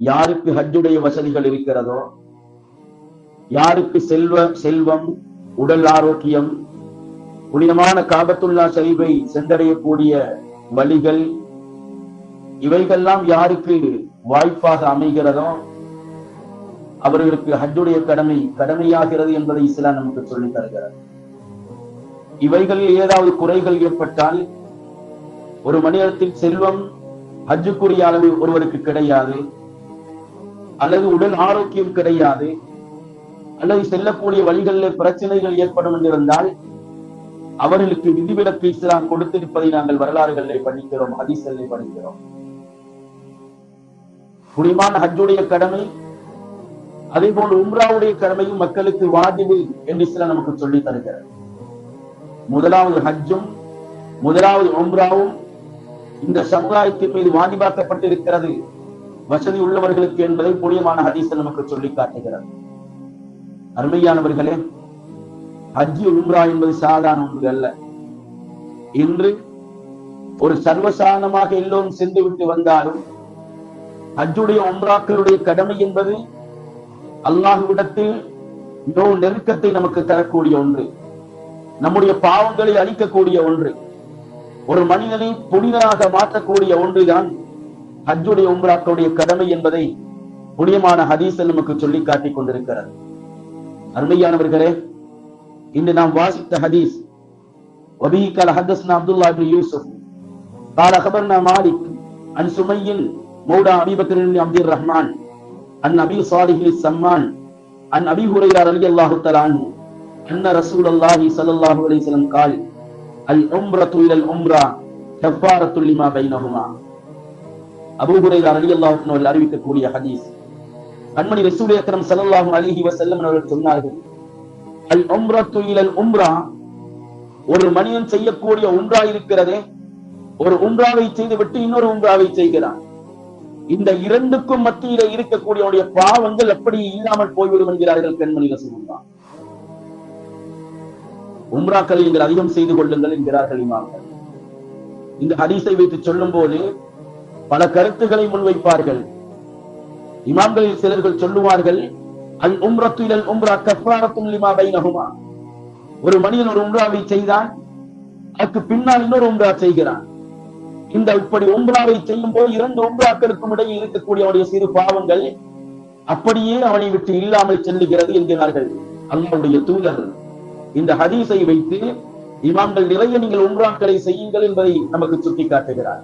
யாருக்கு ஹஜ்ஜுடைய வசதிகள் இருக்கிறதோ யாருக்கு செல்வ செல்வம் உடல் ஆரோக்கியம் புனிதமான காபத்துல்லா சரிவை சென்றடையக்கூடிய வழிகள் இவைகள்லாம் யாருக்கு வாய்ப்பாக அமைகிறதோ அவர்களுக்கு ஹஜ்ஜுடைய கடமை கடமையாகிறது என்பதை இஸ்லாம் நமக்கு சொல்லித் தருகிறது இவைகளில் ஏதாவது குறைகள் ஏற்பட்டால் ஒரு மனிதத்தில் செல்வம் ஹஜ்ஜுக்குரிய அளவு ஒருவருக்கு கிடையாது. அல்லது உடல் ஆரோக்கியம் கிடையாது. அல்லது செல்லக்கூடிய வழிகளில் பிரச்சனைகள் ஏற்படும் என்றிருந்தால் அவர்களுக்கு விதிவிலக்கு இஸ்லாம் கொடுத்திருப்பதை நாங்கள் வரலாறுகளில் படிக்கிறோம் ஹதீஸ்களை படிக்கிறோம். புனிமான ஹஜ்ஜுடைய கடமை அதே போல் உம்ராவுடைய கடமையும் மக்களுக்கு வாஜிபு என்று இஸ்லாம் நமக்கு சொல்லி தருகிறது. முதலாவது ஹஜ்ஜும் முதலாவது உம்ராவும் இந்த சமுதாயத்தின் மீது வாஜிபாக்கப்பட்டிருக்கிறது. வசதி உள்ளவர்களுக்கு என்பதை புனியமான ஹதீஸ் நமக்கு சொல்லி காட்டுகிறார். அருமையானவர்களே ஹஜ்ஜி உம்ரா என்பது சாதாரண ஒன்று அல்ல. இன்று ஒரு சர்வசாதாரணமாக எல்லோரும் சென்று விட்டு வந்தாலும் ஹஜ்ஜுடைய உம்ராக்களுடைய கடமை என்பது அல்லாஹுவிடத்தில் மிகவும் நெருக்கத்தை நமக்கு தரக்கூடிய ஒன்று. நம்முடைய பாவங்களை அழிக்கக்கூடிய ஒன்று. ஒரு மனிதனை புனிதனாக மாற்றக்கூடிய ஒன்றுதான் ஹஜ்ஜுடைய உம்ராக்களுடைய கடமை என்பதை புனியமான ஹதீஸ் நமக்கு சொல்லி காட்டிக் கொண்டிருக்கிறது அருமையானவர்களே இன்று நாம் வாசித்த ஹதீஸ் وبه قال حدثنا عبد الله بن يوسف قال خبرنا مالك عن سمي مولى ابي بكر بن عبد الرحمن عن ابي صالح السمان عن ابي هريره رضي الله تعالى عنه ان رسول الله صلى الله عليه وسلم قال العمرة الى العمرة كفارة لما بينهما அபூ அறிவிக்கக்கூடிய ஹதீஸ். கண்மணி ரசூல் அக்ரம் ஸல்லல்லாஹு அலைஹி அவர்கள் சொன்னார்கள் அல் உம்ரா துயிலல் உம்ரா. ஒரு மனிதன் செய்யக்கூடிய உம்ரா இருக்கிறதே ஒரு உம்ராவை செய்துவிட்டு இன்னொரு உம்ராவை செய்கிறான். இந்த இரண்டுக்கும் மத்தியில இருக்கக்கூடிய பாவங்கள் எப்படி இல்லாமல் போய்விடும் என்கிறார்கள் பெண்மணி ரசூலுல்லாஹ். உம்ராக்களை நீங்கள் அதிகம் செய்து கொள்ளுங்கள் என்கிறார்கள் இமாம்கள். இந்த ஹதீஸை வைத்து சொல்லும் போது பல கருத்துக்களை முன்வைப்பார்கள். இமாம்களில் சிலர்கள் சொல்லுவார்கள் அல் உம்ரத்து இலல் உம்ரா கஃபாரத்தும் லிமா பைனஹுமா. ஒரு மனிதன் ஒரு உம்ராவை செய்தான் அதுக்கு பின்னால் இன்னொரு உம்ரா செய்கிறான். இந்த இப்படி உம்ராவை செய்யும் போது இரண்டு உம்ராக்களுக்கும் இடையே இருக்கக்கூடிய அவனுடைய சிறு பாவங்கள் அப்படியே அவனை விட்டு இல்லாமல் செல்லுகிறது என்கிறார்கள் அல்லாவுடைய தூதர் இந்த ஹதீஸை வைத்து இமாம்கள் நிறைய நீங்கள் உம்ராக்களை செய்யுங்கள் என்பதை நமக்கு சுட்டி காட்டுகிறார்